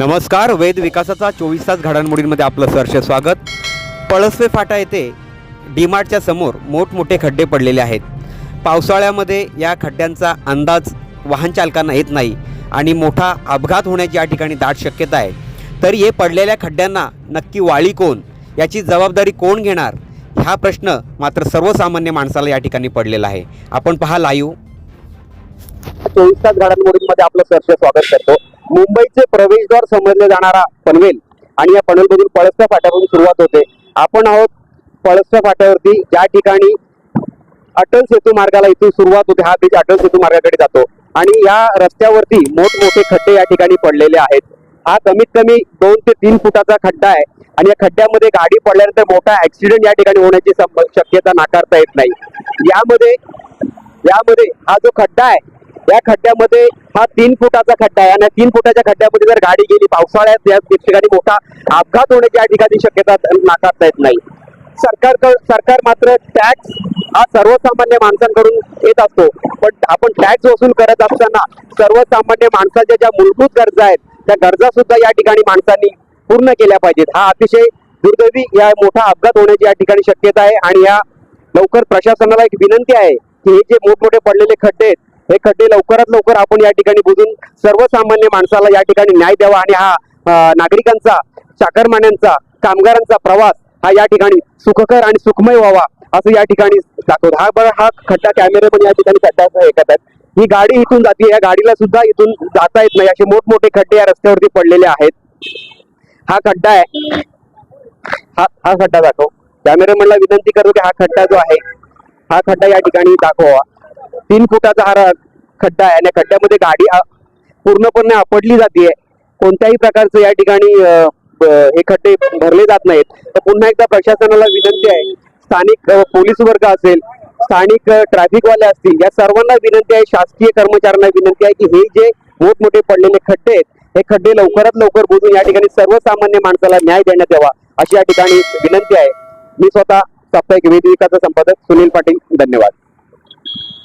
नमस्कार वेद विकासाचा चोवीस तास घडामोडींमध्ये आपलं सहर्ष स्वागत. पळसवे फाटा येथे डीमार्टच्या समोर मोठमोठे खड्डे पडलेले आहेत. पावसाळ्यामध्ये या खड्ड्यांचा अंदाज वाहन चालकांना येत नाही आणि मोठा अपघात होण्याची या ठिकाणी दाट शक्यता आहे. तरी हे पडलेल्या खड्ड्यांना नक्की वाळी कोण? याची जबाबदारी कोण घेणार? हा प्रश्न मात्र सर्वसामान्य माणसाला या ठिकाणी पडलेला आहे. आपण पहा लाईव्ह चोवीस तास घडामोडींमध्ये आपलं सहर्ष स्वागत करतो. मुंबईचे प्रवेशद्वार समजले जाणारा पनवेल आणि या पनवेलमधून पळसच्या फाट्यापासून सुरुवात होते. आपण आहोत पळसच्या फाट्यावरती. ज्या ठिकाणी अटल सेतू मार्गाला इथून सुरुवात होते हा ब्रिज अटल सेतू मार्गाकडे जातो. आणि या रस्त्यावरती मोठमोठे खड्डे या ठिकाणी पडलेले आहेत. हा कमीत कमी दोन ते तीन फुटाचा खड्डा आहे आणि या खड्ड्यामध्ये गाडी पडल्यानंतर मोठा ऍक्सिडेंट या ठिकाणी होण्याची शक्यता नाकारता येत नाही. यामध्ये यामध्ये हा जो खड्डा आहे या खड्ड्यामध्ये हा तीन फुटाचा खड्डा आहे. आणि तीन फुटाच्या खड्ड्यामध्ये जर गाडी गेली पावसाळ्यात या ठिकाणी मोठा अपघात होण्याची या ठिकाणी शक्यता नाकारता येत नाही. सरकार सरकार मात्र टॅक्स हा सर्वसामान्य माणसांकडून येत असतो. पण आपण टॅक्स वसूल करत असताना सर्वसामान्य माणसाच्या ज्या मूलभूत गरजा आहेत त्या गरजा सुद्धा या ठिकाणी माणसांनी पूर्ण केल्या पाहिजेत. हा अतिशय दुर्दैवी या मोठा अपघात होण्याची या ठिकाणी शक्यता आहे. आणि या लवकर प्रशासनाला एक विनंती आहे की हे जे मोठमोठे पडलेले खड्डे आहेत हे खड्डे लवकरात लवकर आपण या ठिकाणी बुजून सर्वसामान्य माणसाला या ठिकाणी न्याय द्यावा आणि हा नागरिकांचा चाकरमान्यांचा कामगारांचा प्रवास हा या ठिकाणी सुखकर आणि सुखमय व्हावा असं या ठिकाणी दाखवत. हा बघा हा खड्डा कॅमेरेमध्ये या ठिकाणी खड्डा ऐकत आहेत ही गाडी इथून जाते. या गाडीला सुद्धा इथून जाता येत नाही. असे मोठमोठे खड्डे या रस्त्यावरती पडलेले आहेत. हा खड्डा आहे. हा हा खड्डा दाखव. कॅमेरामॅनला विनंती करतो की हा खड्डा जो आहे हा खड्डा या ठिकाणी दाखवा तीन फुटाचा हा खड्डा आहे आणि या खड्ड्यामध्ये गाडी पूर्णपणे आपडली जाते. कोणत्याही प्रकारचं या ठिकाणी हे खड्डे भरले जात नाहीत. तर पुन्हा एकदा प्रशासनाला विनंती आहे स्थानिक पोलीस वर्ग असेल स्थानिक ट्रॅफिकवाले असतील या सर्वांना विनंती आहे शासकीय कर्मचाऱ्यांना विनंती आहे की हे जे मोठमोठे पडलेले खड्डे आहेत हे खड्डे लवकरात लवकर बुजून या ठिकाणी सर्वसामान्य माणसाला न्याय देण्यात यावा अशी या ठिकाणी विनंती आहे. मी स्वतः साप्ताहिक वेदिकाचा संपादक सुनील पाटील धन्यवाद.